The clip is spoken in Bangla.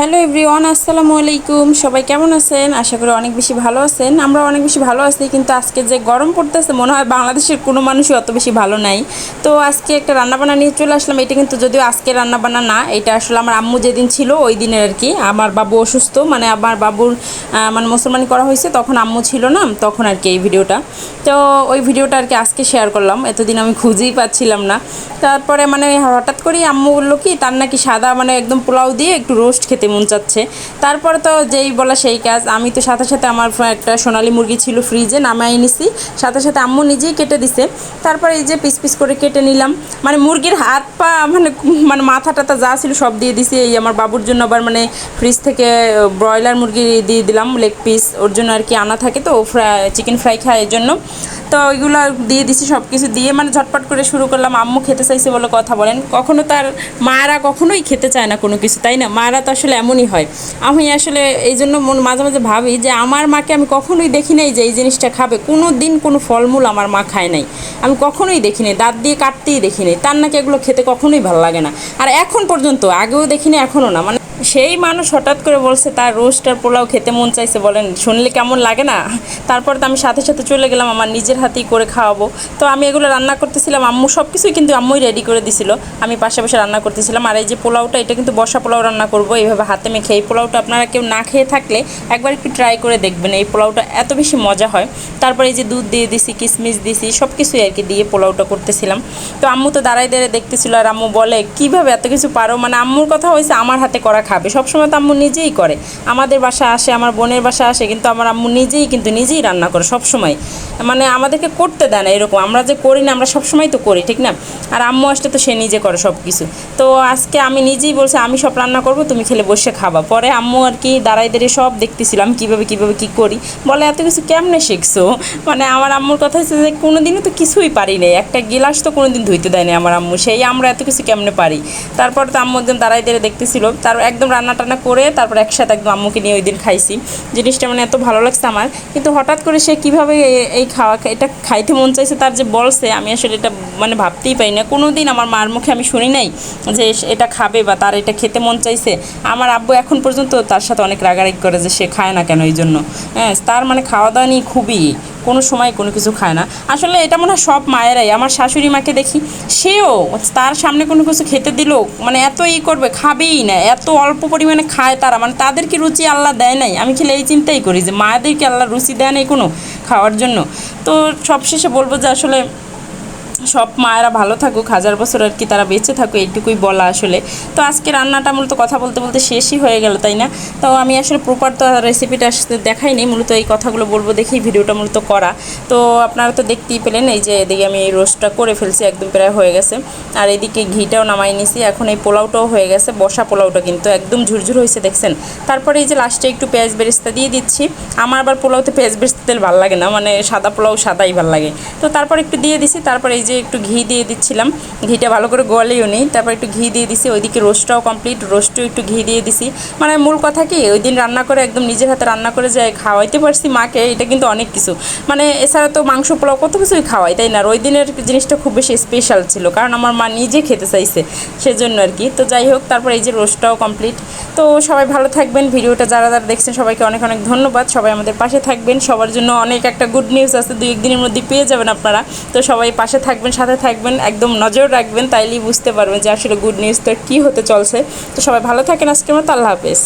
হ্যালো এভরিওয়ান, আসসালামু আলাইকুম। সবাই কেমন আছেন? আশা করি অনেক বেশি ভালো আছেন। আমরা অনেক বেশি ভালো আছি, কিন্তু আজকে যে গরম পড়তেছে, মনে হয় বাংলাদেশের কোনো মানুষই অত বেশি ভালো নাই। তো আজকে একটা রান্নাবান্না নিয়ে চলে আসলাম। এটা কিন্তু যদিও আজকে রান্নাবান্না না, এটা আসলে আমার আম্মু যেদিন ছিল, ওই দিনের আর কি। আমার বাবু অসুস্থ মানে আমার বাবুর মানে মুসলমানি করা হয়েছে, তখন আম্মু ছিল না, তখন আর কি এই ভিডিওটা। তো ওই ভিডিওটা আর কি আজকে শেয়ার করলাম। এতদিন আমি খুঁজেই পাচ্ছিলাম না। তারপরে মানে হঠাৎ করেই আম্মু বলল কি, তার নাকি সাদা মানে একদম পোলাও দিয়ে একটু রোস্ট খেতে মন চাচ্ছে। তারপরে তো যেই বলা সেই কাজ। আমি তো সাথে সাথে আমার একটা সোনালি মুরগি ছিল ফ্রিজে নামাই নিছি। সাথে সাথে আম্মু নিজেই কেটে দিছে। তারপরে এই যে পিস পিস করে কেটে নিলাম। মানে মুরগির হাত পা মানে মানে মাথা টাথা যা ছিল সব দিয়ে দিছি। এই আমার বাবুর জন্য আবার মানে ফ্রিজ থেকে ব্রয়লার মুরগি দিয়ে দিলাম লেগ পিস ওর জন্য আর কি আনা থাকে তো ফ্রাই চিকেন ফ্রাই খায় এর জন্য তো ওইগুলো দিয়ে দিছি সব কিছু দিয়ে মানে ঝটপট করে শুরু করলাম। আম্মু খেতে চাইছে বলে কথা বলেন। কখনো তার মায়েরা কখনোই খেতে চায় না কোনো কিছু, তাই না? মায়েরা তো আসলে এমনই হয়। আমি আসলে এই জন্য মাঝে মাঝে ভাবি যে আমার মাকে আমি কখনোই দেখি নাই যে এই জিনিসটা খাবে। কোনো দিন কোনো ফলমূল আমার মা খায় নাই। আমি কখনোই দেখি নাই, দাঁত দিয়ে কাটতেই দেখি নাই। তার নাকি এগুলো খেতে কখনোই ভালো লাগে না। আর এখন পর্যন্ত আগেও দেখিনি, এখনও না। মানে সেই মানুষ হঠাৎ করে বলছে, তার রোস্ট আর পোলাও খেতে মন চাইছে। বলেন, শুনলে কেমন লাগে না? তারপর তো আমি সাথে সাথে চলে গেলাম, আমার নিজের হাতেই করে খাওয়াবো। তো আমি এগুলো রান্না করতেছিলাম, আম্মু সব কিছুই কিন্তু আম্মুই রেডি করে দিছিল। আমি পাশে পাশে রান্না করতেছিলাম, আর এই যে পোলাওটা, এটা কিন্তু বসা পোলাও রান্না করব এইভাবে হাতে মেখে। এই পোলাওটা আপনারা কেউ না খেয়ে থাকলে একবার একটু ট্রাই করে দেখবেন, এই পোলাওটা এত বেশি মজা হয়। তারপরে এই যে দুধ দিয়ে দিছি কিশমিশ দিছি সব কিছুই আর কি দিয়ে পোলাওটা করতেছিলাম। তো আম্মু তো দাঁড়াই দাঁড়িয়ে দেখতেছিল, আর আম্মু বলে, কীভাবে এত কিছু পারো? মানে আম্মুর কথা হয়েছে আমার হাতে করা খাবে। সবসময় তো আম্মু নিজেই করে। আমাদের বাসা আসে, আমার বোনের বাসা আসে, কিন্তু আমার আম্মু নিজেই কিন্তু নিজেই রান্না করে সব সময় মানে আমাদেরকে করতে দেয় না এরকম। আমরা যে করি না, আমরা সবসময় তো করি, ঠিক না? আর আম্মু আসলে তো সে নিজে করে সব কিছু তো আজকে আমি নিজেই বলছি, আমি সব রান্না করব, তুমি খেলে বসে খাবা। পরে আম্মু আর কি দাঁড়াই দাঁড়িয়ে সব দেখতেছিলাম কীভাবে কীভাবে, কী করি? বলে, এত কিছু কেমনে শিখছো? মানে আমার আম্মুর কথা হচ্ছে যে, কোনোদিনও তো কিছুই পারি নাই। একটা গিলাস তো কোনোদিন ধুইতে দেয়নি আমার আম্মু। সেই আমরা এত কিছু কেমনে পারি? তারপর তো আম্মু একদম দাঁড়াই দাঁড়িয়ে দেখতেছিল। তার একদম রান্না টান্না করে তারপর একসাথে একদম আম্মুকে নিয়ে ওই দিন খাইছি। জিনিসটা মানে এত ভালো লাগছে আমার। কিন্তু হঠাৎ করে সে কীভাবে এই খাওয়া এটা খাইতে মন চাইছে তার যে বলছে, আমি আসলে এটা মানে ভাবতেই পারি না। কোনো দিন আমার মার মুখে আমি শুনি নাই যে এটা খাবে বা তার এটা খেতে মন চাইছে। আমার আব্বু এখন পর্যন্ত তার সাথে অনেক রাগারাগি করে যে সে খায় না কেন এই জন্য। হ্যাঁ তার মানে খাওয়া দাওয়া নিয়ে খুবই কোনো সময় কোনো কিছু খায় না। আসলে এটা মনে হয় সব মায়েরাই। আমার শাশুড়ি মাকে দেখি, সেও তার সামনে কোনো কিছু খেতে দিল মানে এত ই করবে, খাবেই না, এত অল্প পরিমাণে খায় তারা মানে তাদেরকে রুচি আল্লাহ দেয় নাই? আমি খেলে এই চিন্তাই করি যে মায়েদেরকে আল্লাহ রুচি দেয় নাই কোনো খাওয়ার জন্য? তো সবশেষে বলব যে আসলে সব মায়েরা ভালো থাকুক, হাজার বছর আর কি তারা বেঁচে থাকুক, এইটুকুই বলা আসলে। তো আজকে রান্নাটা মূলত কথা বলতে বলতে শেষই হয়ে গেল, তাই না? তো আমি আসলে প্রপার তো রেসিপিটা আসতে দেখাইনি, মূলত এই কথাগুলো বলব দেখেই ভিডিওটা মূলত করা। তো আপনারা তো দেখতেই পেলেন, এই যে এদিকে আমি এই রোস্টটা করে ফেলছি, একদম প্রায় হয়ে গেছে। আর এদিকে ঘিটাও নামাই নিছি, এখন এই পোলাওটাও হয়ে গেছে, বসা পোলাওটা কিন্তু একদম ঝুরঝুর হয়েছে, দেখছেন? তারপরে এই যে লাস্টে একটু পেঁয়াজ বেরেস্তা দিয়ে দিচ্ছি। আমার আবার পোলাওতে পেঁয়াজ বেরেস্তা তেল ভালো লাগে না মানে সাদা পোলাও সাদাই ভালো লাগে। তো তারপর একটু দিয়ে দিছি, তারপর এই যে একটু ঘি দিয়ে দিচ্ছিলাম, ঘিটা ভালো করে গলেও নেই তারপর একটু ঘি দিয়ে দিছি, ওইদিকে রোস্টটাও কমপ্লিট রোস্টও একটু ঘি দিয়ে দিছি। মানে মূল কথা কি, ওই দিন রান্না করে একদম নিজের হাতে রান্না করে যায় খাওয়াইতে পারছি মাকে, এটা কিন্তু অনেক কিছু। মানে এছাড়া তো মাংস পোলাও কত কিছুই খাওয়াই, তাই না? ওই দিনের জিনিসটা খুব বেশি স্পেশাল ছিল, কারণ আমার মা নিজে খেতে চাইছে, সেজন্য আর কি। তো যাই হোক, তারপর এই যে রোস্টটাও কমপ্লিট তো সবাই ভালো থাকবেন, ভিডিওটা যারা যারা দেখছেন, সবাইকে অনেক অনেক ধন্যবাদ। সবাই আমাদের পাশে থাকবেন, সবার জন্য অনেক একটা গুড নিউজ আছে, দুই একদিনের মধ্যে পেয়ে যাবেন আপনারা। তো সবাই পাশে থাকবেন, সাথে থাকবেন, একদম নজর রাখবেন, তাইলেই বুঝতে পারবেন যে আসলে গুড নিউজটা কী হতে চলছে। তো সবাই ভালো থাকেন আজকের মতো, আল্লাহ হাফেজ।